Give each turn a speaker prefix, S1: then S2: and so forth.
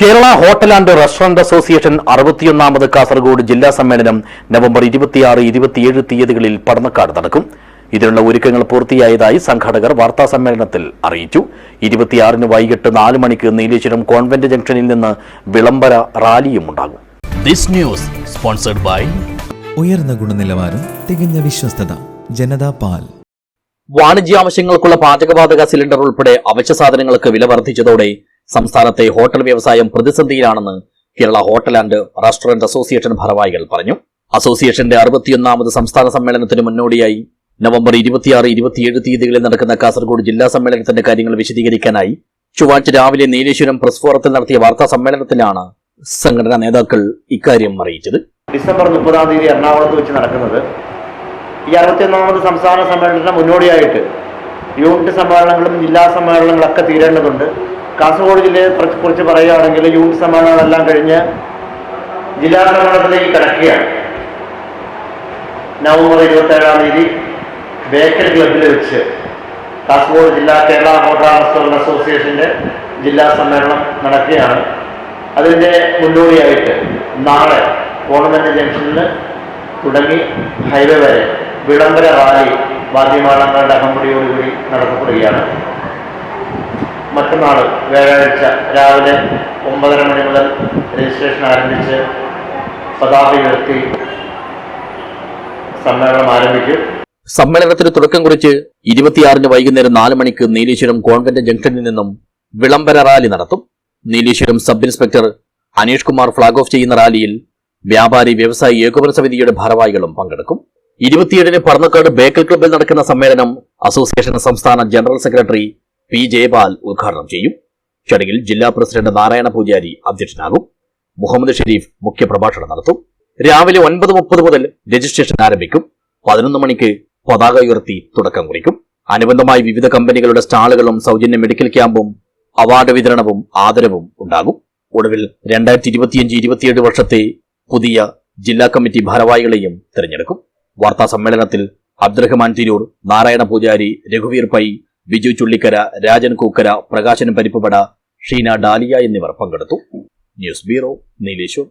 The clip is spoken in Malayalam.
S1: Kerala hotel and restaurant association അറുപത്തിയൊന്നാമത് Kasaragod ജില്ലാ സമ്മേളനം നവംബർ ഇരുപത്തിയാറ് ഇരുപത്തിയേഴ് തീയതികളിൽ പടന്നക്കാട് നടക്കും. ഇതിനുള്ള ഒരുക്കങ്ങൾ പൂർത്തിയായതായി സംഘാടകർ വാർത്താ സമ്മേളനത്തിൽ അറിയിച്ചു. ഇരുപത്തിയാറിന് വൈകിട്ട് നാല് മണിക്ക് നീലേശ്വരം കോൺവെന്റ് ജംഗ്ഷനിൽ നിന്ന് വിളംബര റാലിയും ഉണ്ടാകും. ദിസ് ന്യൂസ് സ്പോൺസർഡ് ബൈ
S2: ഉയർന്ന ഗുണനിലവാരം തികഞ്ഞ വിശ്വസ്തത ജനതാ പാൽ.
S1: വാണിജ്യ ആവശ്യങ്ങൾക്കുള്ള പാചകവാതക സിലിണ്ടർ ഉൾപ്പെടെ അവശ്യ സാധനങ്ങൾക്ക് വില വർദ്ധിച്ചതോടെ സംസ്ഥാനത്തെ ഹോട്ടൽ വ്യവസായം പ്രതിസന്ധിയിലാണെന്ന് Kerala hotel and restaurant association ഭാരവാഹികൾ പറഞ്ഞു. അസോസിയേഷന്റെ അറുപത്തിയൊന്നാമത് സംസ്ഥാന സമ്മേളനത്തിന് മുന്നോടിയായി നവംബർ ഇരുപത്തിയാറ് ഇരുപത്തിയേഴ് തീയതികളിൽ നടക്കുന്ന കാസർഗോഡ് ജില്ലാ സമ്മേളനത്തിന്റെ കാര്യങ്ങൾ വിശദീകരിക്കാനായി ചൊവ്വാഴ്ച രാവിലെ നീലേശ്വരം പ്രസ് ഫോറത്തിൽ നടത്തിയ വാർത്താ സമ്മേളനത്തിലാണ് സംഘടനാ നേതാക്കൾ ഇക്കാര്യം അറിയിച്ചത്.
S3: ഡിസംബർ മുപ്പതാം തീയതി എറണാകുളത്ത് വെച്ച് നടക്കുന്നത് ഈ അറുപത്തിയൊന്നാമത് സംസ്ഥാന സമ്മേളനത്തിന് മുന്നോടിയായിട്ട് യൂണിറ്റ് സമ്മേളനങ്ങളും ജില്ലാ സമ്മേളനങ്ങളൊക്കെ തീരേണ്ടതുണ്ട്. കാസർഗോഡ് ജില്ലയെ കുറിച്ച് പറയുകയാണെങ്കിൽ യൂണിറ്റ് സമ്മേളനങ്ങളെല്ലാം കഴിഞ്ഞ് ജില്ലാ സമ്മേളനത്തിലേക്ക് കിടക്കുകയാണ്. നവംബർ ഇരുപത്തേഴാം തീയതി ബേക്കൽ ക്ലബിൽ വെച്ച് കാസർഗോഡ് ജില്ലാ കേരള ഹോട്ടൽ റെസ്റ്റോറന്റ് അസോസിയേഷന്റെ ജില്ലാ സമ്മേളനം നടക്കുകയാണ്. അതിന്റെ മുന്നോടിയായിട്ട് നാളെ ഗവൺമെന്റ് ജംഗ്ഷനിൽ തുടങ്ങി ഹൈവേ വരെ വിളംബര റാലി വാദ്യമാളങ്ങളുടെ അകമ്പടിയോടുകൂടി നടത്തപ്പെടുകയാണ്. മറ്റന്നാൾ വ്യാഴാഴ്ച രാവിലെ ഒമ്പതര മണി മുതൽ രജിസ്ട്രേഷൻ ആരംഭിച്ച് പതാക ഉയർത്തി സമ്മേളനം ആരംഭിക്കും.
S1: സമ്മേളനത്തിന് തുടക്കം കുറിച്ച് ഇരുപത്തിയാറിന് വൈകുന്നേരം നാല് മണിക്ക് നീലീശ്വരം കോൺവെന്റ് ജംഗ്ഷനിൽ നിന്നും വിളംബര റാലി നടത്തും. Nileshwaram sub inspector Aneesh Kumar flag off ചെയ്യുന്ന റാലിയിൽ വ്യാപാരി വ്യവസായി ഏകോപന സമിതിയുടെ ഭാരവാഹികളും പങ്കെടുക്കും. ഇരുപത്തിയേഴിന് പറന്നക്കാട് ബേക്കൽ ക്ലബ്ബിൽ നടക്കുന്ന സമ്മേളനം അസോസിയേഷൻ സംസ്ഥാന ജനറൽ സെക്രട്ടറി പി ജയപാൽ ഉദ്ഘാടനം ചെയ്യും. ചടങ്ങിൽ ജില്ലാ പ്രസിഡന്റ് നാരായണ പൂജാരി അധ്യക്ഷനാകും. മുഹമ്മദ് ഷെരീഫ് മുഖ്യപ്രഭാഷണം നടത്തും. രാവിലെ ഒൻപത് മുപ്പത് മുതൽ രജിസ്ട്രേഷൻ ആരംഭിക്കും. പതിനൊന്ന് മണിക്ക് പതാക ഉയർത്തി തുടക്കം കുറിക്കും. അനുബന്ധമായി വിവിധ കമ്പനികളുടെ സ്റ്റാളുകളും സൗജന്യ മെഡിക്കൽ ക്യാമ്പും അവാർഡ് വിതരണവും ആദരവും ഉണ്ടാകും. ഒടുവിൽ രണ്ടായിരത്തി ഇരുപത്തിയഞ്ച് ഇരുപത്തിയേഴ് വർഷത്തെ പുതിയ ജില്ലാ കമ്മിറ്റി ഭാരവാഹികളെയും തിരഞ്ഞെടുക്കും. വാർത്താ സമ്മേളനത്തിൽ അബ്ദുറഹ്മാൻ തിരൂർ നാരായണ പൂജാരി രഘുവീർ പൈ ബിജു ചുള്ളിക്കര രാജൻ കൂക്കര പ്രകാശൻ പരിപ്പുപട ഷീന ഡാലിയ എന്നിവർ പങ്കെടുത്തു. News bureau Nileshwar.